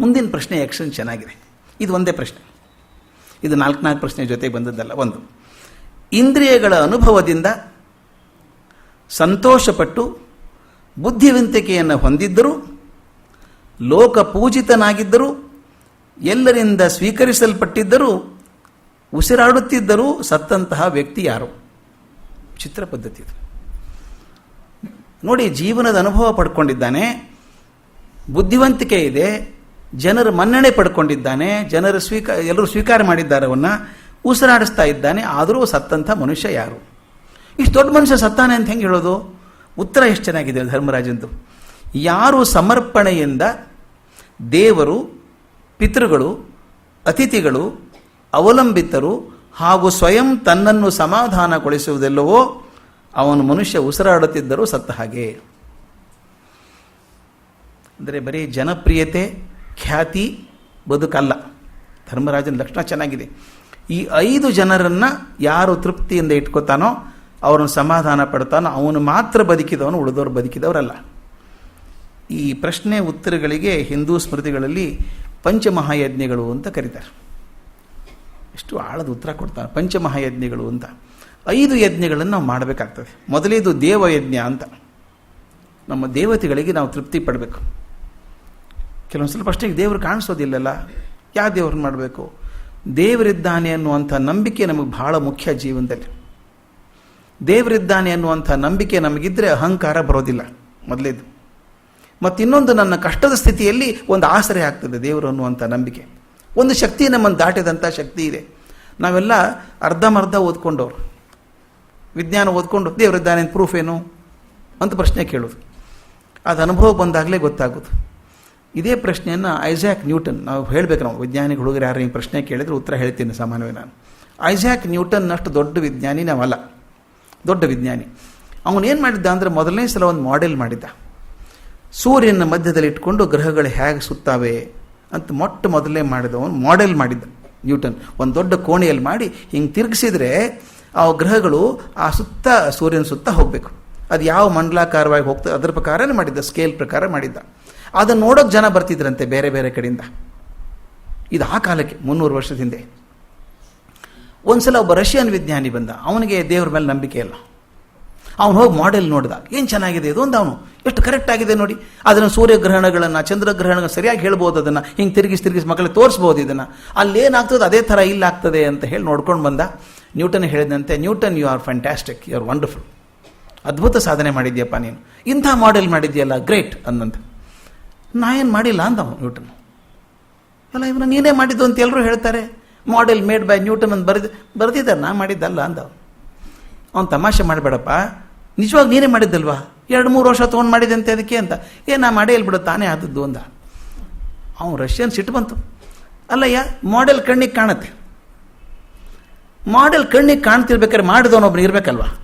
ಮುಂದಿನ ಪ್ರಶ್ನೆ ಆ್ಯಕ್ಷನ್ ಚೆನ್ನಾಗಿದೆ. ಇದು ಒಂದೇ ಪ್ರಶ್ನೆ. ಇದು ನಾಲ್ಕು ನಾಲ್ಕು ಪ್ರಶ್ನೆ ಜೊತೆಗೆ ಬಂದದ್ದಲ್ಲ, ಒಂದು. ಇಂದ್ರಿಯಗಳ ಅನುಭವದಿಂದ ಸಂತೋಷಪಟ್ಟು ಬುದ್ಧಿವಂತಿಕೆಯನ್ನು ಹೊಂದಿದ್ದರೂ, ಲೋಕಪೂಜಿತನಾಗಿದ್ದರೂ, ಎಲ್ಲರಿಂದ ಸ್ವೀಕರಿಸಲ್ಪಟ್ಟಿದ್ದರೂ, ಉಸಿರಾಡುತ್ತಿದ್ದರೂ ಸತ್ತಂತಹ ವ್ಯಕ್ತಿ ಯಾರು? ಚಿತ್ರ ಪದ್ಧತಿ ನೋಡಿ, ಜೀವನದ ಅನುಭವ ಪಡ್ಕೊಂಡಿದ್ದಾನೆ. ಬುದ್ಧಿವಂತಿಕೆ ಇದೆ. ಜನರ ಮನ್ನಣೆ ಪಡ್ಕೊಂಡಿದ್ದಾನೆ, ಜನರ ಸ್ವೀಕಾರ ಎಲ್ಲರೂ ಸ್ವೀಕಾರ ಮಾಡಿದ್ದಾರೆ ಅವನ್ನ ಉಸಿರಾಡಿಸ್ತಾ ಇದ್ದಾನೆ, ಆದರೂ ಸತ್ತಂಥ ಮನುಷ್ಯ ಯಾರು? ಇಷ್ಟು ದೊಡ್ಡ ಮನುಷ್ಯ ಸತ್ತಾನೆ ಅಂತ ಹೆಂಗೆ ಹೇಳೋದು? ಉತ್ತರ ಎಷ್ಟು ಚೆನ್ನಾಗಿದೆ ಧರ್ಮರಾಜಂದು. ಯಾರು ಸಮರ್ಪಣೆಯಿಂದ ದೇವರು, ಪಿತೃಗಳು, ಅತಿಥಿಗಳು, ಅವಲಂಬಿತರು ಹಾಗೂ ಸ್ವಯಂ ತನ್ನನ್ನು ಸಮಾಧಾನಗೊಳಿಸುವುದೆಲ್ಲವೋ ಅವನು ಮನುಷ್ಯ ಉಸಿರಾಡುತ್ತಿದ್ದರೂ ಸತ್ತ ಹಾಗೆ. ಅಂದರೆ ಬರೀ ಜನಪ್ರಿಯತೆ ಖ್ಯಾತಿ ಬದುಕಲ್ಲ. ಧರ್ಮರಾಜನ ಲಕ್ಷಣ ಚೆನ್ನಾಗಿದೆ. ಈ ಐದು ಜನರನ್ನು ಯಾರು ತೃಪ್ತಿಯಿಂದ ಇಟ್ಕೋತಾನೋ ಅವರನ್ನು ಸಮಾಧಾನ ಪಡ್ತಾನೋ ಅವನು ಮಾತ್ರ ಬದುಕಿದವನು, ಉಳಿದವರು ಬದುಕಿದವರಲ್ಲ. ಈ ಪ್ರಶ್ನೆ ಉತ್ತರಗಳಿಗೆ ಹಿಂದೂ ಸ್ಮೃತಿಗಳಲ್ಲಿ ಪಂಚಮಹಾಯಜ್ಞಗಳು ಅಂತ ಕರೀತಾರೆ. ಎಷ್ಟು ಆಳದ ಉತ್ತರ ಕೊಡ್ತಾರೆ. ಪಂಚಮಹಾಯಜ್ಞಗಳು ಅಂತ. ಐದು ಯಜ್ಞಗಳನ್ನು ನಾವು ಮಾಡಬೇಕಾಗ್ತದೆ. ಮೊದಲೇದು ದೇವಯಜ್ಞ ಅಂತ. ನಮ್ಮ ದೇವತೆಗಳಿಗೆ ನಾವು ತೃಪ್ತಿ ಪಡಬೇಕು. ಕೆಲವೊಂದು ಸ್ವಲ್ಪ ಅಷ್ಟೇ ದೇವರು ಕಾಣಿಸೋದಿಲ್ಲಲ್ಲ ಯಾವ ದೇವ್ರನ್ನ ಮಾಡಬೇಕು? ದೇವರಿದ್ದಾನೆ ಅನ್ನುವಂಥ ನಂಬಿಕೆ ನಮಗೆ ಬಹಳ ಮುಖ್ಯ ಜೀವನದಲ್ಲಿ. ದೇವರಿದ್ದಾನೆ ಅನ್ನುವಂಥ ನಂಬಿಕೆ ನಮಗಿದ್ರೆ ಅಹಂಕಾರ ಬರೋದಿಲ್ಲ ಮೊದಲೇದು ಮತ್ತು ಇನ್ನೊಂದು ನನ್ನ ಕಷ್ಟದ ಸ್ಥಿತಿಯಲ್ಲಿ ಒಂದು ಆಸರೆ ಆಗ್ತದೆ ದೇವರು ಅನ್ನುವಂಥ ನಂಬಿಕೆ. ಒಂದು ಶಕ್ತಿ ನಮ್ಮನ್ನು ದಾಟಿದಂಥ ಶಕ್ತಿ ಇದೆ. ನಾವೆಲ್ಲ ಅರ್ಧಮರ್ಧ ಓದ್ಕೊಂಡವ್ರು. ವಿಜ್ಞಾನ ಓದ್ಕೊಂಡು ದೇವರಿದ್ದಾನೆ ಪ್ರೂಫ್ ಏನು? ಅಂತ ಪ್ರಶ್ನೆ ಕೇಳೋದು. ಅದು ಅನುಭವ ಬಂದಾಗಲೇ ಗೊತ್ತಾಗೋದು. ಇದೇ ಪ್ರಶ್ನೆಯನ್ನು ಐಸಾಕ್ ನ್ಯೂಟನ್, ನಾವು ಹೇಳಬೇಕು ನಾವು ವಿಜ್ಞಾನಿ ಹುಡುಗರು ಯಾರು ಈ ಪ್ರಶ್ನೆ ಕೇಳಿದರೆ ಉತ್ತರ ಹೇಳ್ತೀನಿ ಸಾಮಾನ್ಯವೇ ನಾನು. ಐಸಾಕ್ ನ್ಯೂಟನ್ ಅಷ್ಟು ದೊಡ್ಡ ವಿಜ್ಞಾನಿ ನಾವಲ್ಲ. ದೊಡ್ಡ ವಿಜ್ಞಾನಿ. ಅವನೇನು ಮಾಡಿದ್ದ ಅಂದರೆ ಮೊದಲನೇ ಸಲ ಒಂದು ಮಾಡೆಲ್ ಮಾಡಿದ್ದ. ಸೂರ್ಯನ ಮಧ್ಯದಲ್ಲಿ ಇಟ್ಕೊಂಡು ಗ್ರಹಗಳು ಹೇಗೆ ಸುತ್ತಾವೆ ಅಂತ ಮೊಟ್ಟ ಮೊದಲೇ ಮಾಡಿದವನು ಮಾಡೆಲ್ ಮಾಡಿದ್ದ ನ್ಯೂಟನ್. ಒಂದು ದೊಡ್ಡ ಕೋಣೆಯಲ್ಲಿ ಮಾಡಿ ಹಿಂಗೆ ತಿರುಗಿಸಿದ್ರೆ ಆ ಗ್ರಹಗಳು ಆ ಸುತ್ತ, ಸೂರ್ಯನ ಸುತ್ತ ಹೋಗಬೇಕು. ಅದು ಯಾವ ಮಂಡಲಾಕಾರವಾಗಿ ಹೋಗ್ತದೆ ಅದರ ಪ್ರಕಾರನೇ ಮಾಡಿದ್ದ ಸ್ಕೇಲ್ ಪ್ರಕಾರ ಮಾಡಿದ್ದ. ಅದನ್ನು ನೋಡೋಕೆ ಜನ ಬರ್ತಿದ್ರಂತೆ ಬೇರೆ ಬೇರೆ ಕಡೆಯಿಂದ. ಇದು ಆ ಕಾಲಕ್ಕೆ, ಮುನ್ನೂರು ವರ್ಷದ ಹಿಂದೆ. ಒಂದ್ಸಲ ಒಬ್ಬ ರಷ್ಯನ್ ವಿಜ್ಞಾನಿ ಬಂದ. ಅವನಿಗೆ ದೇವ್ರ ಮೇಲೆ ನಂಬಿಕೆ ಇಲ್ಲ. ಅವನು ಹೋಗಿ ಮಾಡೆಲ್ ನೋಡಿದ. ಏನು ಚೆನ್ನಾಗಿದೆ? ಇದು ಅಂತ ಅವನು. ಎಷ್ಟು ಕರೆಕ್ಟ್ ಆಗಿದೆ ನೋಡಿ. ಅದನ್ನು ಸೂರ್ಯಗ್ರಹಣಗಳನ್ನು, ಚಂದ್ರಗ್ರಹಣಗಳನ್ನು ಸರಿಯಾಗಿ ಹೇಳ್ಬೋದು ಅದನ್ನು. ಹಿಂಗೆ ತಿರುಗಿಸಿ ತಿರುಗಿಸಿ ಮಕ್ಕಳಿಗೆ ತೋರಿಸ್ಬೋದು ಇದನ್ನು. ಅಲ್ಲಿ ಏನಾಗ್ತದೆ? ಅದೇ ಥರ ಇಲ್ಲಾಗ್ತದೆ ಅಂತ ಹೇಳಿ ನೋಡ್ಕೊಂಡು ಬಂದ. ನ್ಯೂಟನ್ ಹೇಳಿದಂತೆ, Newton you are fantastic you are wonderful ಅದ್ಭುತ ಸಾಧನೆ ಮಾಡಿದ್ಯಪ್ಪ ನೀನು. ಇಂಥ ಮಾಡೆಲ್ ಮಾಡಿದ್ಯಲ್ಲ? ಗ್ರೇಟ್ ಅನ್ನಂತ. ನಾ ಏನು ಮಾಡಿಲ್ಲ ಅವನು ನ್ಯೂಟನ್. ಅಲ್ಲ, ಇವನು ನೀನೇ ಮಾಡಿದ್ದು ಅಂತ ಎಲ್ಲರೂ ಹೇಳ್ತಾರೆ. ಮಾಡೆಲ್ ಮೇಡ್ ಬೈ ನ್ಯೂಟನ್ ಅಂತ ಬರೆದು ಬರೆದಿದ್ದಾರೆ ನಾ ಮಾಡಿದ್ದಲ್ಲ ಅಂದ ಅವ್ನು ತಮಾಷೆ ಮಾಡಬೇಡಪ್ಪ. ನಿಜವಾಗಿ ನೀನೇ ಮಾಡಿದ್ದಲ್ವಾ? ಎರಡು ಮೂರು ವರ್ಷ ತೊಗೊಂಡು ಅಂತ ಅದಕ್ಕೆ ಅಂತ. ಏ, ನಾ ಮಾಡೇ ಬಿಡು ತಾನೇ ಆದದ್ದು ಅಂದ. ಅವನು ರಷ್ಯನ್ ಸಿಟ್ಟು ಬಂತು. ಅಲ್ಲಯ್ಯ ಮಾಡೆಲ್ ಕಣ್ಣಿಗೆ ಕಾಣುತ್ತೆ. ಮಾಡೆಲ್ ಕಣ್ಣಿಗೆ ಕಾಣ್ತಿರ್ಬೇಕಾದ್ರೆ ಮಾಡಿದವನೊಬ್ಬನು ಇರಬೇಕಲ್ವಾ?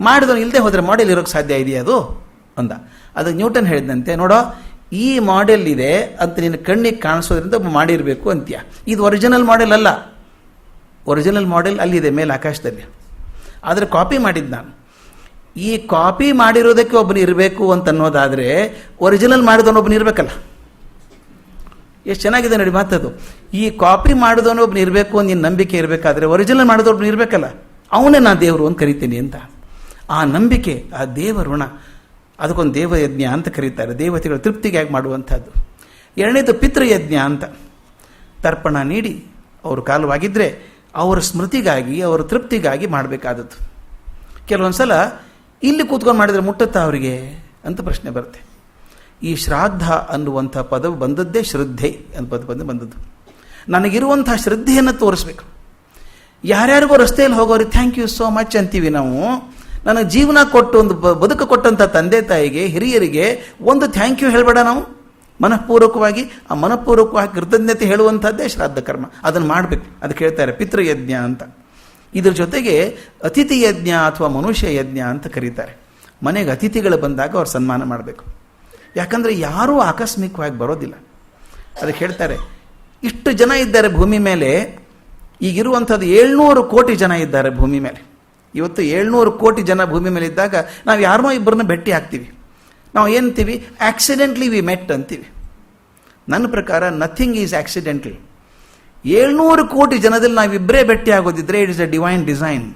ಮಾಡಿದವನು ಇಲ್ಲದೆ ಹೋದರೆ ಮಾಡೆಲ್ ಇರೋಕ್ಕೆ ಸಾಧ್ಯ ಇದೆಯಾ ಅದು? ಅಂದ. ಅದಕ್ಕೆ ನ್ಯೂಟನ್ ಹೇಳಿದಂತೆ, ನೋಡೋ, ಈ ಮಾಡೆಲ್ ಇದೆ, ಅಂತ ನಿನ್ನ ಕಣ್ಣಿಗೆ ಕಾಣಿಸೋದ್ರಿಂದ ಮಾಡಿರಬೇಕು ಅಂತ್ಯ. ಇದು ಒರಿಜಿನಲ್ ಮಾಡೆಲ್ ಅಲ್ಲ. ಒರಿಜಿನಲ್ ಮಾಡೆಲ್ ಅಲ್ಲಿದೆ, ಮೇಲೆ ಆಕಾಶದಲ್ಲಿ. ಆದರೆ ಕಾಪಿ ಮಾಡಿದ್ದು ನಾನು. ಈ ಕಾಪಿ ಮಾಡಿರೋದಕ್ಕೆ ಒಬ್ಬನು ಇರಬೇಕು ಅಂತ ಅನ್ನೋದಾದರೆ ಒರಿಜಿನಲ್ ಮಾಡಿದವನೊಬ್ಬನು ಇರಬೇಕಲ್ಲ. ಎಷ್ಟು ಚೆನ್ನಾಗಿದೆ ನೋಡಿ ಮಾತದು. ಈ ಕಾಪಿ ಮಾಡಿದವನೊಬ್ಬನು ಇರಬೇಕು ಅಂತ ನಿನ್ನ ನಂಬಿಕೆ ಇರಬೇಕಾದ್ರೆ ಒರಿಜಿನಲ್ ಮಾಡಿದೊಬ್ಬನು ಇರಬೇಕಲ್ಲ. ಅವನೇ ನಾನು ದೇವರು ಅಂತ ಕರಿತೀನಿ ಅಂತ. ಆ ನಂಬಿಕೆ, ಆ ದೇವಋಣ ಅದಕ್ಕೊಂದು ದೇವಯಜ್ಞ ಅಂತ ಕರೀತಾರೆ. ದೇವತೆಗಳ ತೃಪ್ತಿಗಾಗಿ ಮಾಡುವಂಥದ್ದು. ಎರಡನೇದು ಪಿತೃಯಜ್ಞ ಅಂತ. ತರ್ಪಣ ನೀಡಿ ಅವರು ಕಾಲವಾಗಿದ್ದರೆ ಅವರ ಸ್ಮೃತಿಗಾಗಿ, ಅವರ ತೃಪ್ತಿಗಾಗಿ ಮಾಡಬೇಕಾದದ್ದು. ಕೆಲವೊಂದು ಸಲ ಇಲ್ಲಿ ಕೂತ್ಕೊಂಡು ಮಾಡಿದರೆ ಮುಟ್ಟುತ್ತಾ ಅವರಿಗೆ ಅಂತ ಪ್ರಶ್ನೆ ಬರುತ್ತೆ. ಈ ಶ್ರಾದ್ದ ಅನ್ನುವಂಥ ಪದವು ಬಂದದ್ದೇ ಶ್ರದ್ಧೆ ಅಂತ ಪದ ಬಂದು ಬಂದದ್ದು. ನನಗಿರುವಂಥ ಶ್ರದ್ಧೆಯನ್ನು ತೋರಿಸ್ಬೇಕು. ಯಾರ್ಯಾರಿಗೂ ರಸ್ತೆಯಲ್ಲಿ ಹೋಗೋರಿಗೆ ಥ್ಯಾಂಕ್ ಯು ಸೋ ಮಚ್ ಅಂತೀವಿ ನಾವು. ನನಗೆ ಜೀವನ ಕೊಟ್ಟು ಒಂದು ಬದುಕು ಕೊಟ್ಟಂಥ ತಂದೆ ತಾಯಿಗೆ, ಹಿರಿಯರಿಗೆ ಒಂದು ಥ್ಯಾಂಕ್ ಯು ಹೇಳಬೇಡ ನಾವು. ಮನಃಪೂರ್ವಕವಾಗಿ, ಆ ಮನಃಪೂರ್ವಕವಾಗಿ ಕೃತಜ್ಞತೆ ಹೇಳುವಂಥದ್ದೇ ಶ್ರಾದ್ದ ಕರ್ಮ. ಅದನ್ನು ಮಾಡಬೇಕು. ಅದಕ್ಕೆ ಹೇಳ್ತಾರೆ ಪಿತೃಯಜ್ಞ ಅಂತ. ಇದ್ರ ಜೊತೆಗೆ ಅತಿಥಿ ಯಜ್ಞ ಅಥವಾ ಮನುಷ್ಯ ಯಜ್ಞ ಅಂತ ಕರೀತಾರೆ. ಮನೆಗೆ ಅತಿಥಿಗಳು ಬಂದಾಗ ಅವ್ರು ಸನ್ಮಾನ ಮಾಡಬೇಕು. ಯಾಕಂದರೆ ಯಾರೂ ಆಕಸ್ಮಿಕವಾಗಿ ಬರೋದಿಲ್ಲ. ಅದಕ್ಕೆ ಹೇಳ್ತಾರೆ ಇಷ್ಟು ಜನ ಇದ್ದಾರೆ ಭೂಮಿ ಮೇಲೆ, ಈಗಿರುವಂಥದ್ದು ಏಳ್ನೂರು ಕೋಟಿ ಜನ ಇದ್ದಾರೆ ಭೂಮಿ ಮೇಲೆ. ಇವತ್ತು ಏಳ್ನೂರು ಕೋಟಿ ಜನ ಭೂಮಿ ಮೇಲೆ ಇದ್ದಾಗ ನಾವು ಯಾರನ್ನೋ ಇಬ್ಬರನ್ನ ಭೇಟಿ ಹಾಕ್ತೀವಿ ನಾವು ಏನಂತೀವಿ? ಆಕ್ಸಿಡೆಂಟ್ಲಿ ವಿ ಮೆಟ್ ಅಂತೀವಿ. ನನ್ನ ಪ್ರಕಾರ ನಥಿಂಗ್ ಈಸ್ ಆಕ್ಸಿಡೆಂಟ್ಲಿ ಏಳ್ನೂರು ಕೋಟಿ ಜನದಲ್ಲಿ ನಾವಿಬ್ಬರೇ ಭೇಟಿ ಆಗೋದಿದ್ರೆ it is a divine design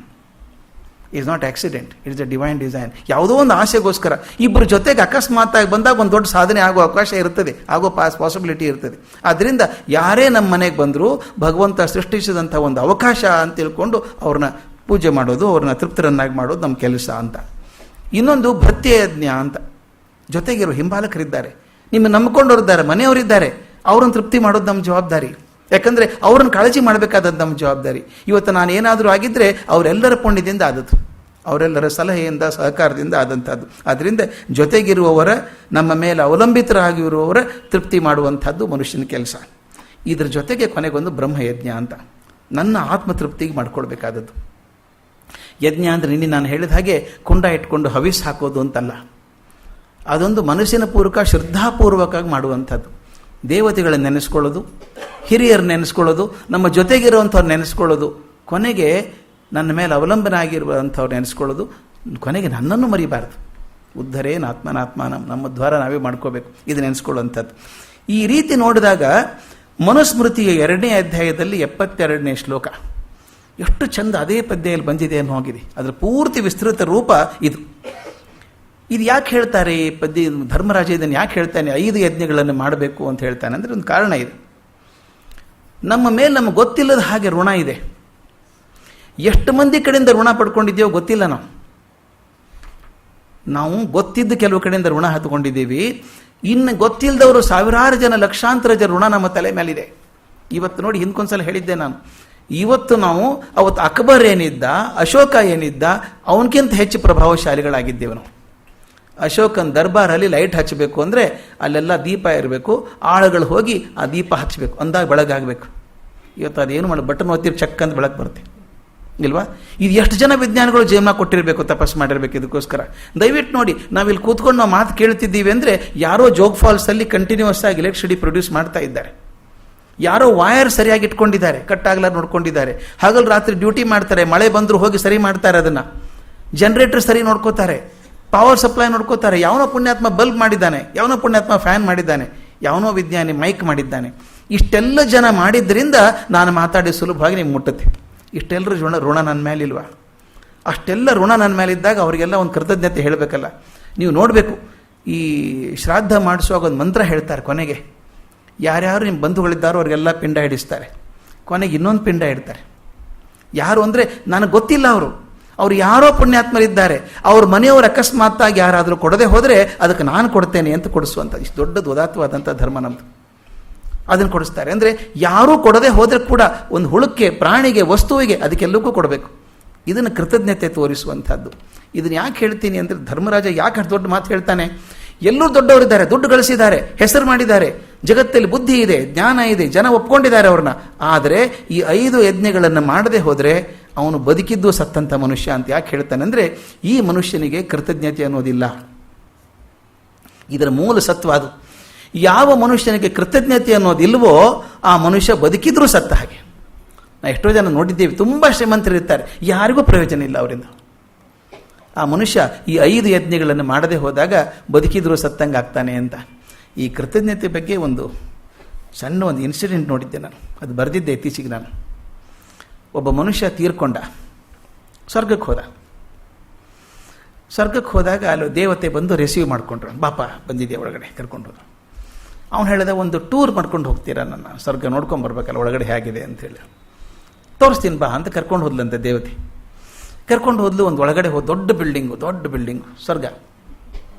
is not accident it is a divine design ಯಾವುದೋ ಒಂದು ಆಸೆಗೋಸ್ಕರ ಇಬ್ಬರ ಜೊತೆಗೆ ಅಕಸ್ಮಾತಾಗಿ ಬಂದಾಗ ಒಂದು ದೊಡ್ಡ ಸಾಧನೆ ಆಗೋ ಅವಕಾಶ ಇರ್ತದೆ. ಆಗೋ ಪಾಸ್ ಪಾಸಿಬಿಲಿಟಿ ಇರ್ತದೆ. ಆದ್ದರಿಂದ ಯಾರೇ ನಮ್ಮ ಮನೆಗೆ ಬಂದರೂ ಭಗವಂತ ಸೃಷ್ಟಿಸಿದಂಥ ಒಂದು ಅವಕಾಶ ಅಂತ ತಿಳ್ಕೊಂಡು ಅವ್ರನ್ನ ಪೂಜೆ ಮಾಡೋದು, ಅವ್ರನ್ನ ತೃಪ್ತರನ್ನಾಗಿ ಮಾಡೋದು ನಮ್ಮ ಕೆಲಸ ಅಂತ. ಇನ್ನೊಂದು ಭೃತ್ಯಯಜ್ಞ ಅಂತ. ಜೊತೆಗಿರೋ ಹಿಂಬಾಲಕರಿದ್ದಾರೆ. ನಿಮ್ಮ ನಂಬ್ಕೊಂಡವ್ರಿದ್ದಾರೆ ಮನೆಯವರಿದ್ದಾರೆ ಅವ್ರನ್ನ ತೃಪ್ತಿ ಮಾಡೋದು ನಮ್ಮ ಜವಾಬ್ದಾರಿ. ಯಾಕಂದರೆ ಅವ್ರನ್ನ ಕಾಳಜಿ ಮಾಡಬೇಕಾದದ್ದು ನಮ್ಮ ಜವಾಬ್ದಾರಿ. ಇವತ್ತು ನಾನು ಏನಾದರೂ ಆಗಿದ್ದರೆ ಅವರೆಲ್ಲರ ಪುಣ್ಯದಿಂದ ಆದದ್ದು. ಅವರೆಲ್ಲರ ಸಲಹೆಯಿಂದ, ಸಹಕಾರದಿಂದ ಆದಂಥದ್ದು. ಆದ್ದರಿಂದ ಜೊತೆಗಿರುವವರ, ನಮ್ಮ ಮೇಲೆ ಅವಲಂಬಿತರಾಗಿರುವವರ ತೃಪ್ತಿ ಮಾಡುವಂಥದ್ದು ಮನುಷ್ಯನ ಕೆಲಸ. ಇದರ ಜೊತೆಗೆ ಕೊನೆಗೊಂದು ಬ್ರಹ್ಮಯಜ್ಞ ಅಂತ. ನನ್ನ ಆತ್ಮತೃಪ್ತಿಗೆ ಮಾಡ್ಕೊಳ್ಬೇಕಾದದ್ದು ಯಜ್ಞ ಅಂದರೆ ನಿನ್ನೆ ನಾನು ಹೇಳಿದ ಹಾಗೆ ಕುಂಡ ಇಟ್ಕೊಂಡು ಹವಿಸ್ ಹಾಕೋದು ಅಂತಲ್ಲ. ಅದೊಂದು ಮನಸ್ಸಿನ ಪೂರ್ವಕ ಶ್ರದ್ಧಾಪೂರ್ವಕವಾಗಿ ಮಾಡುವಂಥದ್ದು. ದೇವತೆಗಳನ್ನ ನೆನೆಸ್ಕೊಳ್ಳೋದು, ಹಿರಿಯರು ನೆನೆಸ್ಕೊಳ್ಳೋದು, ನಮ್ಮ ಜೊತೆಗಿರುವಂಥವ್ರು ನೆನೆಸ್ಕೊಳ್ಳೋದು, ಕೊನೆಗೆ ನನ್ನ ಮೇಲೆ ಅವಲಂಬನೆ ಆಗಿರುವಂಥವ್ರು ನೆನೆಸ್ಕೊಳ್ಳೋದು, ಕೊನೆಗೆ ನನ್ನನ್ನು ಮರಿಬಾರ್ದು. ಉದ್ಧರೇನ ಆತ್ಮನಾತ್ಮಾನ ನಮ್ಮ ದ್ವಾರ ನಾವೇ ಮಾಡ್ಕೋಬೇಕು, ಇದು ನೆನೆಸ್ಕೊಳ್ಳುವಂಥದ್ದು. ಈ ರೀತಿ ನೋಡಿದಾಗ ಮನುಸ್ಮೃತಿಯ ಎರಡನೇ ಅಧ್ಯಾಯದಲ್ಲಿ ಎಪ್ಪತ್ತೆರಡನೇ ಶ್ಲೋಕ. ಎಷ್ಟು ಚಂದ ಅದೇ ಪದ್ಯದಲ್ಲಿ ಬಂದಿದೆ ಅನ್ನೋ ಹೋಗಿದೆ. ಅದರ ಪೂರ್ತಿ ವಿಸ್ತೃತ ರೂಪ ಇದು. ಇದು ಯಾಕೆ ಹೇಳ್ತಾರೆ ಪದ್ಯ ಧರ್ಮರಾಜ ಇದನ್ನು ಯಾಕೆ ಹೇಳ್ತಾನೆ? ಐದು ಯಜ್ಞಗಳನ್ನು ಮಾಡಬೇಕು ಅಂತ ಹೇಳ್ತಾನೆ. ಅಂದರೆ ಒಂದು ಕಾರಣ ಇದೆ. ನಮ್ಮ ಮೇಲೆ ನಮಗೆ ಗೊತ್ತಿಲ್ಲದ ಹಾಗೆ ಋಣ ಇದೆ. ಎಷ್ಟು ಮಂದಿ ಕಡೆಯಿಂದ ಋಣ ಪಡ್ಕೊಂಡಿದ್ದೇವೋ ಗೊತ್ತಿಲ್ಲ ನಾವು. ನಾವು ಗೊತ್ತಿದ್ದ ಕೆಲವು ಕಡೆಯಿಂದ ಋಣ ಹತ್ಕೊಂಡಿದ್ದೀವಿ. ಇನ್ನು ಗೊತ್ತಿಲ್ಲದವರು ಸಾವಿರಾರು ಜನ ಲಕ್ಷಾಂತರ ಜನ ಋಣ ನಮ್ಮ ತಲೆ ಮೇಲಿದೆ. ಇವತ್ತು ನೋಡಿ ಹಿಂದ್ಕೊಂದ್ಸಲ ಹೇಳಿದ್ದೆ ನಾನು. ಇವತ್ತು ನಾವು ಅವತ್ತು ಅಕ್ಬರ್ ಏನಿದ್ದ, ಅಶೋಕ ಏನಿದ್ದ ಅವನಕ್ಕಿಂತ ಹೆಚ್ಚು ಪ್ರಭಾವಶಾಲಿಗಳಾಗಿದ್ದೇವೆ ನಾವು. ಅಶೋಕನ ದರ್ಬಾರಲ್ಲಿ ಲೈಟ್ ಹಚ್ಚಬೇಕು ಅಂದರೆ ಅಲ್ಲೆಲ್ಲ ದೀಪ ಇರಬೇಕು, ಆಳುಗಳು ಹೋಗಿ ಆ ದೀಪ ಹಚ್ಚಬೇಕು, ಅಂದಾಗ ಬೆಳಗಾಗಬೇಕು. ಇವತ್ತು ಅದೇನು ಮಾಡಿ, ಬಟನ್ ಒತ್ತಿರ್ ಚಕ್ ಅಂತ ಬೆಳಕು ಬರುತ್ತೆ. ಇಲ್ವಾ? ಇದು ಎಷ್ಟು ಜನ ವಿಜ್ಞಾನಿಗಳು ಜೀವನ ಕೊಟ್ಟಿರಬೇಕು ತಪಸ್ ಮಾಡಿರಬೇಕು ಇದಕ್ಕೋಸ್ಕರ. ದಯವಿಟ್ಟು ನೋಡಿ, ನಾವಿಲ್ಲಿ ಕೂತ್ಕೊಂಡು ನಾವು ಮಾತು ಕೇಳ್ತಿದ್ದೀವಿ ಅಂದರೆ ಯಾರೋ ಜೋಗ್ ಫಾಲ್ಸಲ್ಲಿ ಕಂಟಿನ್ಯೂಸ್ ಆಗಿ ಎಲೆಕ್ಟ್ರಿಸಿಟಿ ಪ್ರೊಡ್ಯೂಸ್ ಮಾಡ್ತಾ ಇದ್ದಾರೆ. ಯಾರೋ ವಾಯರ್ ಸರಿಯಾಗಿ ಇಟ್ಕೊಂಡಿದ್ದಾರೆ ಕಟ್ಟಾಗ್ಲಾರ ನೋಡ್ಕೊಂಡಿದ್ದಾರೆ. ಹಗಲು ರಾತ್ರಿ ಡ್ಯೂಟಿ ಮಾಡ್ತಾರೆ, ಮಳೆ ಬಂದರೂ ಹೋಗಿ ಸರಿ ಮಾಡ್ತಾರೆ ಅದನ್ನು. ಜನರೇಟರ್ ಸರಿ ನೋಡ್ಕೋತಾರೆ ಪವರ್ ಸಪ್ಲೈ ನೋಡ್ಕೋತಾರೆ. ಯಾವನೋ ಪುಣ್ಯಾತ್ಮ ಬಲ್ಬ್ ಮಾಡಿದ್ದಾನೆ, ಯಾವನೋ ಪುಣ್ಯಾತ್ಮ ಫ್ಯಾನ್ ಮಾಡಿದ್ದಾನೆ, ಯಾವನೋ ವಿಜ್ಞಾನಿ ಮೈಕ್ ಮಾಡಿದ್ದಾನೆ. ಇಷ್ಟೆಲ್ಲ ಜನ ಮಾಡಿದ್ರಿಂದ ನಾನು ಮಾತಾಡಿ ಸುಲಭವಾಗಿ ನಿಮ್ಗೆ ಮುಟ್ಟುತ್ತೆ. ಇಷ್ಟೆಲ್ಲರ ಋಣ ಋಣ ನನ್ನ ಮೇಲಿಲ್ವಾ? ಅಷ್ಟೆಲ್ಲ ಋಣ ನನ್ನ ಮೇಲಿದ್ದಾಗ ಅವರಿಗೆಲ್ಲ ಒಂದು ಕೃತಜ್ಞತೆ ಹೇಳಬೇಕಲ್ಲ. ನೀವು ನೋಡಬೇಕು, ಈ ಶ್ರಾದ್ದ ಮಾಡಿಸುವಾಗ ಒಂದು ಮಂತ್ರ ಹೇಳ್ತಾರೆ ಕೊನೆಗೆ. ಯಾರ್ಯಾರು ನಿಮ್ಮ ಬಂಧುಗಳಿದ್ದಾರೋ ಅವರಿಗೆಲ್ಲ ಪಿಂಡ ಹಿಡಿಸ್ತಾರೆ. ಕೊನೆಗೆ ಇನ್ನೊಂದು ಪಿಂಡ ಇಡ್ತಾರೆ. ಯಾರು ಅಂದರೆ ನನಗೆ ಗೊತ್ತಿಲ್ಲ ಅವರು. ಅವ್ರು ಯಾರೋ ಪುಣ್ಯಾತ್ಮರಿದ್ದಾರೆ. ಅವ್ರ ಮನೆಯವರು ಅಕಸ್ಮಾತ್ತಾಗಿ ಯಾರಾದರೂ ಕೊಡದೆ ಹೋದರೆ ಅದಕ್ಕೆ ನಾನು ಕೊಡ್ತೇನೆ ಅಂತ ಕೊಡಿಸುವಂಥ ಇಷ್ಟು ದೊಡ್ಡದು ಉದಾತ್ತವಾದಂಥ ಧರ್ಮ ನಮ್ಮದು ಅದನ್ನು ಕೊಡಿಸ್ತಾರೆ. ಅಂದರೆ ಯಾರೂ ಕೊಡದೆ ಹೋದರೆ ಕೂಡ ಒಂದು ಹುಳುಕ್ಕೆ, ಪ್ರಾಣಿಗೆ, ವಸ್ತುವಿಗೆ ಅದಕ್ಕೆಲ್ಲಕ್ಕೂ ಕೊಡಬೇಕು. ಇದನ್ನು ಕೃತಜ್ಞತೆ ತೋರಿಸುವಂಥದ್ದು. ಇದನ್ನು ಯಾಕೆ ಹೇಳ್ತೀನಿ ಅಂದರೆ ಧರ್ಮರಾಜ ಯಾಕೆ ದೊಡ್ಡ ಮಾತು ಹೇಳ್ತಾನೆ? ಎಲ್ಲರೂ ದೊಡ್ಡವರಿದ್ದಾರೆ, ದುಡ್ಡು ಗಳಿಸಿದ್ದಾರೆ, ಹೆಸರು ಮಾಡಿದ್ದಾರೆ. ಜಗತ್ತಲ್ಲಿ ಬುದ್ಧಿ ಇದೆ, ಜ್ಞಾನ ಇದೆ, ಜನ ಒಪ್ಕೊಂಡಿದ್ದಾರೆ ಅವ್ರನ್ನ. ಆದರೆ ಈ ಐದು ಯಜ್ಞಗಳನ್ನು ಮಾಡದೆ ಹೋದರೆ ಅವನು ಬದುಕಿದ್ದು ಸತ್ತಂಥ ಮನುಷ್ಯ ಅಂತ ಯಾಕೆ ಹೇಳ್ತಾನೆ ಅಂದರೆ ಈ ಮನುಷ್ಯನಿಗೆ ಕೃತಜ್ಞತೆ ಅನ್ನೋದಿಲ್ಲ. ಇದರ ಮೂಲ ಸತ್ವ ಅದು. ಯಾವ ಮನುಷ್ಯನಿಗೆ ಕೃತಜ್ಞತೆ ಅನ್ನೋದಿಲ್ವೋ ಆ ಮನುಷ್ಯ ಬದುಕಿದ್ರೂ ಸತ್ತ ಹಾಗೆ. ನಾ ಎಷ್ಟೋ ಜನ ನೋಡಿದ್ದೇವೆ, ತುಂಬ ಶ್ರೀಮಂತರಿರ್ತಾರೆ. ಯಾರಿಗೂ ಪ್ರಯೋಜನ ಇಲ್ಲ ಅವರಿಂದ. ಆ ಮನುಷ್ಯ ಈ ಐದು ಯಜ್ಞಗಳನ್ನು ಮಾಡದೆ ಹೋದಾಗ ಬದುಕಿದ್ರೂ ಸತ್ತಂಗೆ ಆಗ್ತಾನೆ ಅಂತ. ಈ ಕೃತಜ್ಞತೆ ಬಗ್ಗೆ ಒಂದು ಸಣ್ಣ ಒಂದು ಇನ್ಸಿಡೆಂಟ್ ನೋಡಿದ್ದೆ ನಾನು. ಅದು ಬರೆದಿದ್ದೆ ಇತ್ತೀಚೆಗೆ ನಾನು. ಒಬ್ಬ ಮನುಷ್ಯ ತೀರ್ಕೊಂಡ. ಸ್ವರ್ಗಕ್ಕೆ ಹೋದ. ಸ್ವರ್ಗಕ್ಕೆ ಹೋದಾಗ ಅಲ್ಲಿ ದೇವತೆ ಬಂದು ರಿಸೀವ್ ಮಾಡಿಕೊಂಡ್ರು. ಬಾಪ ಬಂದಿದ್ದೆ ಒಳಗಡೆ? ಕರ್ಕೊಂಡು ಹೋದ್ರು. ಅವನು ಹೇಳಿದ, ಒಂದು ಟೂರ್ ಮಾಡ್ಕೊಂಡು ಹೋಗ್ತೀರಾ ನನ್ನ? ಸ್ವರ್ಗ ನೋಡ್ಕೊಂಡು ಬರ್ಬೇಕಲ್ಲ, ಒಳಗಡೆ ಹೇಗಿದೆ ಅಂತೇಳಿ ತೋರಿಸ್ತೀನಿ ಬಾ ಅಂತ ಕರ್ಕೊಂಡು ಹೋದ್ಲಂತೆ ದೇವತೆ. ಕರ್ಕೊಂಡು ಹೋದ್ಲು, ಒಂದು ಒಳಗಡೆ ಹೋದ ದೊಡ್ಡ ಬಿಲ್ಡಿಂಗು ದೊಡ್ಡ ಬಿಲ್ಡಿಂಗು ಸ್ವರ್ಗ.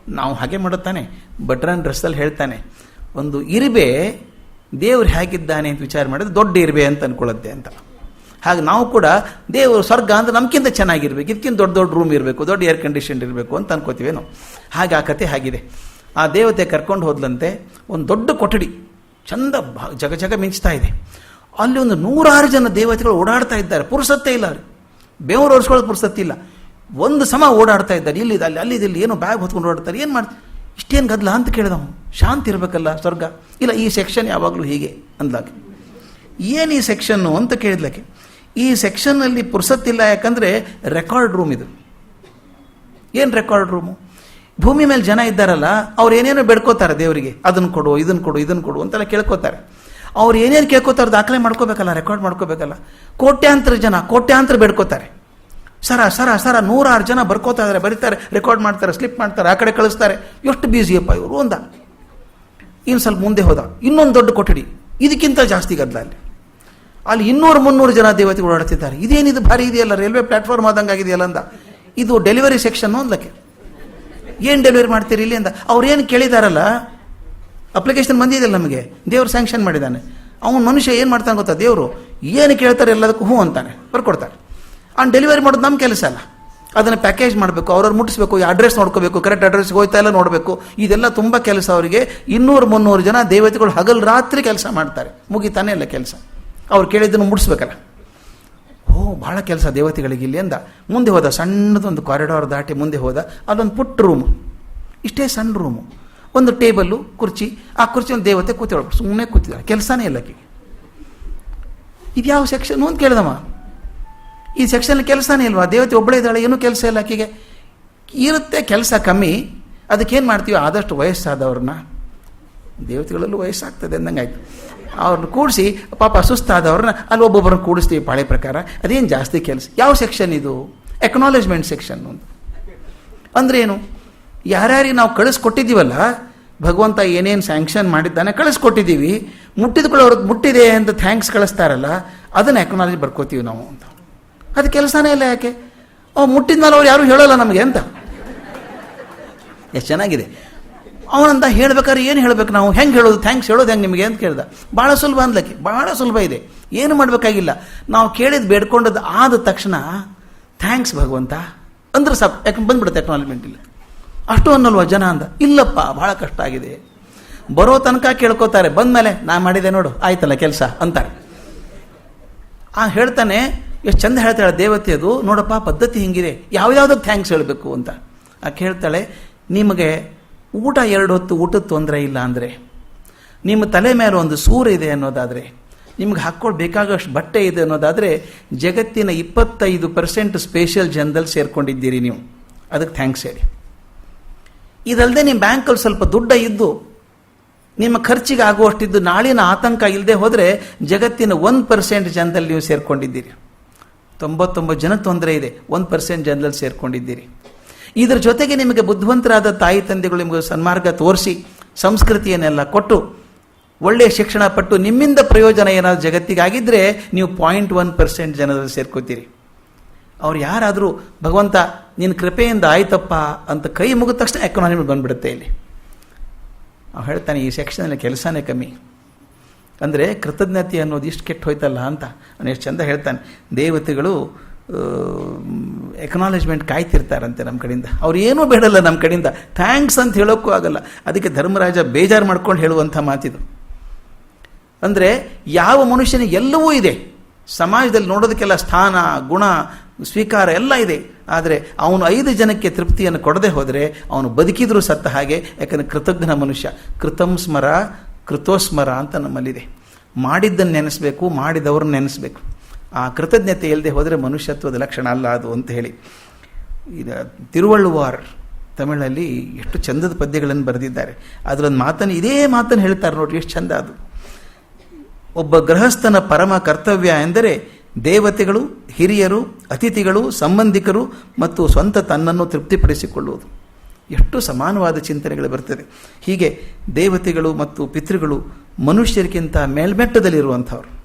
ನಾವು ಹಾಗೆ ಮಾಡುತ್ತಾನೆ. ಭಟ್ರನ್ ಡ್ರೆಸ್ಸಲ್ಲಿ ಹೇಳ್ತಾನೆ, ಒಂದು ಇರುವೆ ದೇವರು ಹೇಗಿದ್ದಾನೆ ಅಂತ ವಿಚಾರ ಮಾಡಿದ್ರೆ ದೊಡ್ಡ ಇರುವೆ ಅಂತ ಅಂದ್ಕೊಳ್ಳುತ್ತೆ ಅಂತ. ಹಾಗೆ ನಾವು ಕೂಡ ದೇವರು ಸ್ವರ್ಗ ಅಂದ್ರೆ ನಮಗಿಂತ ಚೆನ್ನಾಗಿರ್ಬೇಕು ಇದಕ್ಕಿಂತ ದೊಡ್ಡ ದೊಡ್ಡ ರೂಮ್ ಇರಬೇಕು, ದೊಡ್ಡ ಏರ್ ಕಂಡೀಷನ್ ಇರಬೇಕು ಅಂತ ಅನ್ಕೋತೀವೇನೋ. ಹಾಗೆ ಆ ಕತೆ ಆಗಿದೆ. ಆ ದೇವತೆ ಕರ್ಕೊಂಡು ಹೋದ್ಲಂತೆ ಒಂದು ದೊಡ್ಡ ಕೊಠಡಿ, ಚಂದ ಜಗ ಜಗ ಮಿಂಚ್ತಾ ಇದೆ. ಅಲ್ಲಿ ಒಂದು ನೂರಾರು ಜನ ದೇವತೆಗಳು ಓಡಾಡ್ತಾ ಇದ್ದಾರೆ, ಪುರುಸತ್ತೇ ಇಲ್ಲ ಅವರು. ಬೆವರು ಒರೆಸ್ಕೊಳ್ಳೋದು ಪುರುಸತ್ತಿಲ್ಲ. ಒಂದು ಸಮ ಓಡಾಡ್ತಾ ಇದ್ದಾರೆ. ಇಲ್ಲಿ ಅಲ್ಲಿ ಇಲ್ಲಿ ಏನೋ ಬ್ಯಾಗ್ ಹೊತ್ಕೊಂಡು ಓಡಾಡ್ತಾರೆ. ಏನು ಮಾಡ್ತಾರೆ ಇಷ್ಟೇನು ಗದ್ದಲ ಅಂತ ಕೇಳಿದ ಅವನು. ಶಾಂತಿ ಇರಬೇಕಲ್ಲ ಸ್ವರ್ಗ. ಇಲ್ಲ, ಈ ಸೆಕ್ಷನ್ ಯಾವಾಗಲೂ ಹೀಗೆ ಅಂದ್ಲಾಕೆ. ಏನು ಈ ಸೆಕ್ಷನ್ನು ಅಂತ ಕೇಳಿದ್ಲಕ್ಕೆ ಈ ಸೆಕ್ಷನ್ನಲ್ಲಿ ಪುರ್ಸತ್ತಿಲ್ಲ ಯಾಕಂದರೆ ರೆಕಾರ್ಡ್ ರೂಮ್ ಇದು. ಏನು ರೆಕಾರ್ಡ್ ರೂಮು ಭೂಮಿ ಮೇಲೆ ಜನ ಇದ್ದಾರಲ್ಲ, ಅವ್ರು ಏನೇನೋ ಬೇಡ್ಕೋತಾರೆ ದೇವರಿಗೆ. ಅದನ್ನು ಕೊಡು ಇದನ್ನು ಕೊಡು ಇದನ್ನು ಕೊಡು ಅಂತೆಲ್ಲ ಕೇಳ್ಕೋತಾರೆ. ಅವ್ರು ಏನೇನು ಕೇಳ್ಕೋತಾರೆ ದಾಖಲೆ ಮಾಡ್ಕೋಬೇಕಲ್ಲ ರೆಕಾರ್ಡ್ ಮಾಡ್ಕೋಬೇಕಲ್ಲ. ಕೋಟ್ಯಾಂತರ ಜನ, ಕೋಟ್ಯಾಂತರ ಬೇಡ್ಕೋತಾರೆ. ಸರ ಸರ ಸರ, ನೂರಾರು ಜನ ಬರ್ಕೋತಾ ಇದ್ದಾರೆ ಬರೀತಾರೆ ರೆಕಾರ್ಡ್ ಮಾಡ್ತಾರೆ ಸ್ಲಿಪ್ ಮಾಡ್ತಾರೆ, ಆ ಕಡೆ ಕಳಿಸ್ತಾರೆ. ಎಷ್ಟು ಬ್ಯೂಸಿಯಪ್ಪ ಇವರು ಒಂದ. ಇನ್ನು ಸ್ವಲ್ಪ ಮುಂದೆ ಹೋದ. ಇನ್ನೊಂದು ದೊಡ್ಡ ಕೊಠಡಿ. ಇದಕ್ಕಿಂತ ಜಾಸ್ತಿ ಗದ್ದಲ ಅಲ್ಲಿ. ಅಲ್ಲಿ ಇನ್ನೂರು ಮುನ್ನೂರು ಜನ ದೇವತೆಗಳು ಓಡಾಡ್ತಿದ್ದಾರೆ. ಇದೇನಿದು ಭಾರಿ ಇದೆಯಲ್ಲ? ರೈಲ್ವೆ ಪ್ಲಾಟ್ಫಾರ್ಮ್ ಆದಂಗೆ ಆಗಿದೆಯಲ್ಲ ಅಂದ. ಇದು ಡೆಲಿವರಿ ಸೆಕ್ಷನ್ ಅಂದಕ್ಕೆ ಏನು ಡೆಲಿವರಿ ಮಾಡ್ತೀರಿ ಇಲ್ಲಿ ಅಂದ. ಅವ್ರು ಏನು ಕೇಳಿದಾರಲ್ಲ? ಅಪ್ಲಿಕೇಶನ್ ಬಂದಿದೆಯಲ್ಲ ನಮಗೆ. ದೇವ್ರು ಸ್ಯಾಂಕ್ಷನ್ ಮಾಡಿದ್ದಾನೆ. ಅವನು ಮನುಷ್ಯ ಏನು ಮಾಡ್ತಾನೆ ಗೊತ್ತಾ ದೇವರು? ಏನು ಕೇಳ್ತಾರೆ ಎಲ್ಲದಕ್ಕೂ ಹ್ಞೂ ಅಂತಾನೆ. ಬರ್ಕೊಡ್ತಾರೆ ಅವ್ನು ಡೆಲಿವರಿ ಮಾಡೋದು ನಮ್ಮ ಕೆಲಸ ಅಲ್ಲ. ಅದನ್ನು ಪ್ಯಾಕೇಜ್ ಮಾಡಬೇಕು, ಅವ್ರವ್ರು ಮುಟ್ಟಿಸ್ಬೇಕು ಅಡ್ರೆಸ್ ನೋಡ್ಕೋಬೇಕು ಕರೆಕ್ಟ್ ಅಡ್ರೆಸ್ಗೆ ಹೋಯ್ತಾ ಎಲ್ಲ ನೋಡಬೇಕು. ಇದೆಲ್ಲ ತುಂಬ ಕೆಲಸ ಅವರಿಗೆ. ಇನ್ನೂರು, ಮುನ್ನೂರು ಜನ ದೇವತೆಗಳು ಹಗಲು ರಾತ್ರಿ ಕೆಲಸ ಮಾಡ್ತಾರೆ. ಮುಗಿತಾನೆ ಇಲ್ಲ ಕೆಲಸ. ಅವ್ರು ಕೇಳಿದ್ದನ್ನು ಮುಟ್ಟಿಸ್ಬೇಕಲ್ಲ. ಓ ಭಾಳ ಕೆಲಸ ದೇವತೆಗಳಿಗೆ ಇಲ್ಲಿ ಅಂದ. ಮುಂದೆ ಹೋದ, ಸಣ್ಣದೊಂದು ಕಾರಿಡಾರ್ ದಾಟಿ ಮುಂದೆ ಹೋದ. ಅದೊಂದು ಪುಟ್ಟ ರೂಮು ಇಷ್ಟೇ ಸಣ್ಣ ರೂಮು ಒಂದು ಟೇಬಲ್ಲು ಕುರ್ಚಿ. ಆ ಕುರ್ಚಿ ಒಂದು ದೇವತೆ ಕೂತಿದ್ದಾಳೆ ಸುಮ್ಮನೆ ಕೂತಿದ್ದಾಳೆ. ಕೆಲಸನೇ ಇಲ್ಲ ಇದು ಯಾವ ಸೆಕ್ಷನ್ ಅಂತ ಕೇಳ್ದಮ್ಮ. ಈ ಸೆಕ್ಷನ್ ಕೆಲಸನೇ ಇಲ್ವಾ? ದೇವತೆ ಒಬ್ಬಳೇ ಇದ್ದಾಳೆ, ಏನೂ ಕೆಲಸ ಇಲ್ಲ ಆಕೆಗೆ. ಇರುತ್ತೆ ಕೆಲಸ ಕಮ್ಮಿ. ಅದಕ್ಕೇನು ಮಾಡ್ತೀವಿ? ಆದಷ್ಟು ವಯಸ್ಸಾದವ್ರನ್ನ. ದೇವತೆಗಳಲ್ಲೂ ವಯಸ್ಸಾಗ್ತದೆ ಅಂದಂಗೆ ಆಯ್ತು ಅವ್ರನ್ನ ಕೂಡಿಸಿ, ಪಾಪ ಸುಸ್ತಾದವ್ರನ್ನ ಅಲ್ಲಿ ಒಬ್ಬೊಬ್ಬರನ್ನ ಕೂಡಿಸ್ತೀವಿ ಪಾಳೆ ಪ್ರಕಾರ. ಅದೇನು ಜಾಸ್ತಿ ಕೆಲಸ? ಯಾವ ಸೆಕ್ಷನ್ ಇದು? ಎಕ್ನಾಲೇಜ್ಮೆಂಟ್ ಸೆಕ್ಷನ್ ಅಂತ. ಅಂದ್ರೆ ಏನು ಯಾರ್ಯಾರಿಗೆ ನಾವು ಕಳಿಸ್ಕೊಟ್ಟಿದ್ದೀವಲ್ಲ, ಭಗವಂತ ಏನೇನು ಸ್ಯಾಂಕ್ಷನ್ ಮಾಡಿದ್ದಾನೆ ಕಳಿಸ್ಕೊಟ್ಟಿದ್ದೀವಿ. ಮುಟ್ಟಿದ ಕೂಡ ಅವ್ರಿಗೆ ಮುಟ್ಟಿದೆ ಅಂತ ಥ್ಯಾಂಕ್ಸ್ ಕಳಿಸ್ತಾರಲ್ಲ, ಅದನ್ನು ಎಕ್ನಾಲಜಿ ಬರ್ಕೋತೀವಿ ನಾವು ಅಂತ. ಅದು ಕೆಲಸನೇ ಇಲ್ಲ ಯಾಕೆ? ಅವ್ ಮುಟ್ಟಿದ ಮೇಲೆ ಅವ್ರು ಯಾರು ಹೇಳೋಲ್ಲ ನಮಗೆ ಅಂತ. ಎಷ್ಟು ಚೆನ್ನಾಗಿದೆ. ಅವನಂತ ಹೇಳ್ಬೇಕಾದ್ರೆ ಏನು ಹೇಳ್ಬೇಕು ನಾವು? ಹೆಂಗೆ ಹೇಳೋದು? ಥ್ಯಾಂಕ್ಸ್ ಹೇಳೋದು ಹೆಂಗೆ ನಿಮಗೆ ಅಂತ ಕೇಳ್ದ. ಭಾಳ ಸುಲಭ ಅಂದ್ಲಕ್ಕೆ. ಭಾಳ ಸುಲಭ ಇದೆ. ಏನು ಮಾಡಬೇಕಾಗಿಲ್ಲ. ನಾವು ಕೇಳಿದ್ದು ಬೇಡ್ಕೊಂಡದ್ದು ಆದ ತಕ್ಷಣ, ಥ್ಯಾಂಕ್ಸ್ ಭಗವಂತ. ಅಂದ್ರೆ ಸಾಕು ಯಾಕೆ ಬಂದ್ಬಿಡುತ್ತೆ ಟೆಕ್ನಾಲಜಿಮೆಂಟ್ ಇಲ್ಲ. ಅಷ್ಟು ಅನ್ನಲ್ವ ಜನ ಅಂದ. ಇಲ್ಲಪ್ಪ ಭಾಳ ಕಷ್ಟ ಆಗಿದೆ. ಬರೋ ತನಕ ಕೇಳ್ಕೊತಾರೆ. ಬಂದಮೇಲೆ, ನಾ ಮಾಡಿದೆ ನೋಡು, ಆಯ್ತಲ್ಲ ಕೆಲಸ, ಅಂತಾರೆ. ಆ ಹೇಳ್ತಾನೆ ಎಷ್ಟು ಚಂದ ಹೇಳ್ತಾಳೆ ದೇವತೆ ಅದು, ನೋಡಪ್ಪ, ಪದ್ಧತಿ ಹಿಂಗಿದೆ. ಯಾವ್ಯಾವ್ದಕ್ಕೆ ಥ್ಯಾಂಕ್ಸ್ ಹೇಳಬೇಕು ಅಂತ. ಆಕೆ ಹೇಳ್ತಾಳೆ, ನಿಮಗೆ ಊಟ ಎರಡು ಹೊತ್ತು ಊಟದ ತೊಂದರೆ ಇಲ್ಲ ಅಂದರೆ, ನಿಮ್ಮ ತಲೆ ಮೇಲೆ ಒಂದು ಸೂರು ಇದೆ ಅನ್ನೋದಾದರೆ, ನಿಮ್ಗೆ ಹಾಕ್ಕೊಂಡು ಬೇಕಾಗಷ್ಟು ಬಟ್ಟೆ ಇದೆ ಅನ್ನೋದಾದರೆ, ಜಗತ್ತಿನ ಇಪ್ಪತ್ತೈದು ಪರ್ಸೆಂಟ್ ಸ್ಪೇಷಲ್ ಜನದಲ್ಲಿ ಸೇರ್ಕೊಂಡಿದ್ದೀರಿ ನೀವು. ಅದಕ್ಕೆ ಥ್ಯಾಂಕ್ಸ್ ಹೇಳಿ. ಇದಲ್ಲದೆ ನಿಮ್ಮ ಬ್ಯಾಂಕಲ್ಲಿ ಸ್ವಲ್ಪ ದುಡ್ಡ ಇದ್ದು, ನಿಮ್ಮ ಖರ್ಚಿಗೆ ಆಗುವಷ್ಟಿದ್ದು ನಾಳಿನ ಆತಂಕ ಇಲ್ಲದೆ ಹೋದರೆ ಜಗತ್ತಿನ ಒಂದು ಪರ್ಸೆಂಟ್ ಜನದಲ್ಲಿ ನೀವು ಸೇರ್ಕೊಂಡಿದ್ದೀರಿ. ತೊಂಬತ್ತೊಂಬತ್ತು ಜನ ತೊಂದರೆ ಇದೆ. ಒಂದು ಪರ್ಸೆಂಟ್ ಜನರಲ್ಲಿ ಸೇರ್ಕೊಂಡಿದ್ದೀರಿ. ಇದರ ಜೊತೆಗೆ ನಿಮಗೆ ಬುದ್ಧಿವಂತರಾದ ತಾಯಿ ತಂದೆಗಳು ನಿಮಗೆ ಸನ್ಮಾರ್ಗ ತೋರಿಸಿ, ಸಂಸ್ಕೃತಿಯನ್ನೆಲ್ಲ ಕೊಟ್ಟು ಒಳ್ಳೆಯ ಶಿಕ್ಷಣ ಪಟ್ಟು ನಿಮ್ಮಿಂದ ಪ್ರಯೋಜನ ಏನಾದರೂ ಜಗತ್ತಿಗಾಗಿದ್ದರೆ ನೀವು ಪಾಯಿಂಟ್ ಒನ್ ಪರ್ಸೆಂಟ್ ಜನರಲ್ಲಿ ಸೇರ್ಕೋತೀರಿ. ಅವ್ರು ಯಾರಾದರೂ, ಭಗವಂತ ನಿನ್ನ ಕೃಪೆಯಿಂದ ಆಯ್ತಪ್ಪ ಅಂತ ಕೈ ಮುಗಿದ ತಕ್ಷಣ ಎಕನಾಮಿ ಬಂದುಬಿಡುತ್ತೆ ಇಲ್ಲಿ. ಅವ್ರು ಹೇಳ್ತಾನೆ, ಈ ಸೆಕ್ಷನಲ್ಲಿ ಕೆಲಸನೇ ಕಮ್ಮಿ. ಅಂದರೆ ಕೃತಜ್ಞತೆ ಅನ್ನೋದು ಇಷ್ಟು ಕೆಟ್ಟು ಹೋಯ್ತಲ್ಲ ಅಂತ ನಾನು ಎಷ್ಟು ಚಂದ ಹೇಳ್ತಾನೆ. ದೇವತೆಗಳು ಎಕನಾಲೇಜ್ಮೆಂಟ್ ಕಾಯ್ತಿರ್ತಾರಂತೆ ನಮ್ಮ ಕಡೆಯಿಂದ. ಅವ್ರು ಏನೂ ಬೇಡಲ್ಲ ನಮ್ಮ ಕಡೆಯಿಂದ. ಥ್ಯಾಂಕ್ಸ್ ಅಂತ ಹೇಳೋಕ್ಕೂ ಆಗಲ್ಲ. ಅದಕ್ಕೆ ಧರ್ಮರಾಜ ಬೇಜಾರು ಮಾಡ್ಕೊಂಡು ಹೇಳುವಂಥ ಮಾತಿದು. ಅಂದರೆ ಯಾವ ಮನುಷ್ಯನಿಗೆ ಎಲ್ಲವೂ ಇದೆ. ಸಮಾಜದಲ್ಲಿ ನೋಡೋದಕ್ಕೆಲ್ಲ ಸ್ಥಾನ, ಗುಣ, ಸ್ವೀಕಾರ ಎಲ್ಲ ಇದೆ. ಆದರೆ ಅವನು ಐದು ಜನಕ್ಕೆ ತೃಪ್ತಿಯನ್ನು ಕೊಡದೆ ಹೋದರೆ ಅವನು ಬದುಕಿದ್ರೂ ಸತ್ತ ಹಾಗೆ, ಯಾಕಂದರೆ ಕೃತಜ್ಞ ಮನುಷ್ಯ. ಕೃತಂ ಸ್ಮರ ಕೃತೋಸ್ಮರ ಅಂತ ನಮ್ಮಲ್ಲಿದೆ. ಮಾಡಿದ್ದನ್ನು ನೆನೆಸಬೇಕು, ಮಾಡಿದವ್ರನ್ನ ನೆನೆಸಬೇಕು. ಆ ಕೃತಜ್ಞತೆ ಇಲ್ಲದೆ ಹೋದರೆ ಮನುಷ್ಯತ್ವದ ಲಕ್ಷಣ ಅಲ್ಲ ಅದು ಅಂತ ಹೇಳಿ. ಇದು ತಿರುವಳ್ಳುವಾರ್ ತಮಿಳಲ್ಲಿ ಎಷ್ಟು ಚಂದದ ಪದ್ಯಗಳನ್ನು ಬರೆದಿದ್ದಾರೆ. ಅದರೊಂದು ಮಾತನ್ನು, ಇದೇ ಮಾತನ್ನು ಹೇಳ್ತಾರೆ ನೋಡ್ರಿ, ಎಷ್ಟು ಚಂದ ಅದು. ಒಬ್ಬ ಗೃಹಸ್ಥನ ಪರಮ ಕರ್ತವ್ಯ ಎಂದರೆ ದೇವತೆಗಳು, ಹಿರಿಯರು, ಅತಿಥಿಗಳು, ಸಂಬಂಧಿಕರು ಮತ್ತು ಸ್ವಂತ ತನ್ನನ್ನು ತೃಪ್ತಿಪಡಿಸಿಕೊಳ್ಳುವುದು. ಎಷ್ಟು ಸಮಾನವಾದ ಚಿಂತನೆಗಳು ಬರ್ತದೆ. ಹೀಗೆ ದೇವತೆಗಳು ಮತ್ತು ಪಿತೃಗಳು ಮನುಷ್ಯರಿಗಿಂತ ಮೇಲ್ಮಟ್ಟದಲ್ಲಿರುವಂಥವ್ರು.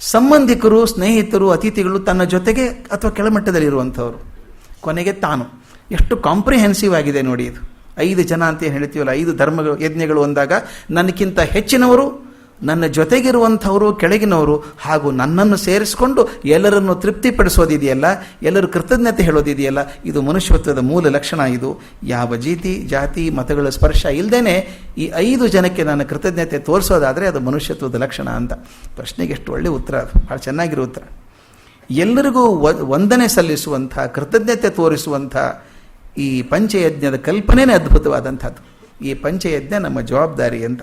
ಸಂಬಂಧಿಕರು, ಸ್ನೇಹಿತರು, ಅತಿಥಿಗಳು ತನ್ನ ಜೊತೆಗೆ ಅಥವಾ ಕೆಳಮಟ್ಟದಲ್ಲಿರುವಂಥವ್ರು. ಕೊನೆಗೆ ತಾನು. ಎಷ್ಟು ಕಾಂಪ್ರಿಹೆನ್ಸಿವ್ ಆಗಿದೆ ನೋಡಿ ಇದು. ಐದು ಜನ ಅಂತ ಏನು ಹೇಳ್ತೀವಲ್ಲ, ಐದು ಧರ್ಮಗಳು, ಯಜ್ಞಗಳು ಅಂದಾಗ ನನಗಿಂತ ಹೆಚ್ಚಿನವರು ನನ್ನ ಜೊತೆಗಿರುವಂಥವರು, ಕೆಳಗಿನವರು ಹಾಗೂ ನನ್ನನ್ನು ಸೇರಿಸಿಕೊಂಡು ಎಲ್ಲರನ್ನು ತೃಪ್ತಿಪಡಿಸೋದಿದೆಯಲ್ಲ, ಎಲ್ಲರೂ ಕೃತಜ್ಞತೆ ಹೇಳೋದಿದೆಯಲ್ಲ, ಇದು ಮನುಷ್ಯತ್ವದ ಮೂಲ ಲಕ್ಷಣ ಇದು. ಯಾವ ಜೀತಿ, ಜಾತಿ, ಮತಗಳ ಸ್ಪರ್ಶ ಇಲ್ಲದೇ ಈ ಐದು ಜನಕ್ಕೆ ನಾನು ಕೃತಜ್ಞತೆ ತೋರಿಸೋದಾದರೆ ಅದು ಮನುಷ್ಯತ್ವದ ಲಕ್ಷಣ ಅಂತ. ಪ್ರಶ್ನೆಗೆ ಎಷ್ಟು ಒಳ್ಳೆಯ ಉತ್ತರ ಅದು ಭಾಳ ಚೆನ್ನಾಗಿರೋ ಉತ್ತರ. ಎಲ್ಲರಿಗೂ ವಂದನೆ ಸಲ್ಲಿಸುವಂಥ, ಕೃತಜ್ಞತೆ ತೋರಿಸುವಂಥ ಈ ಪಂಚಯಜ್ಞದ ಕಲ್ಪನೆನೇ ಅದ್ಭುತವಾದಂಥದ್ದು. ಈ ಪಂಚಯಜ್ಞ ನಮ್ಮ ಜವಾಬ್ದಾರಿ ಅಂತ.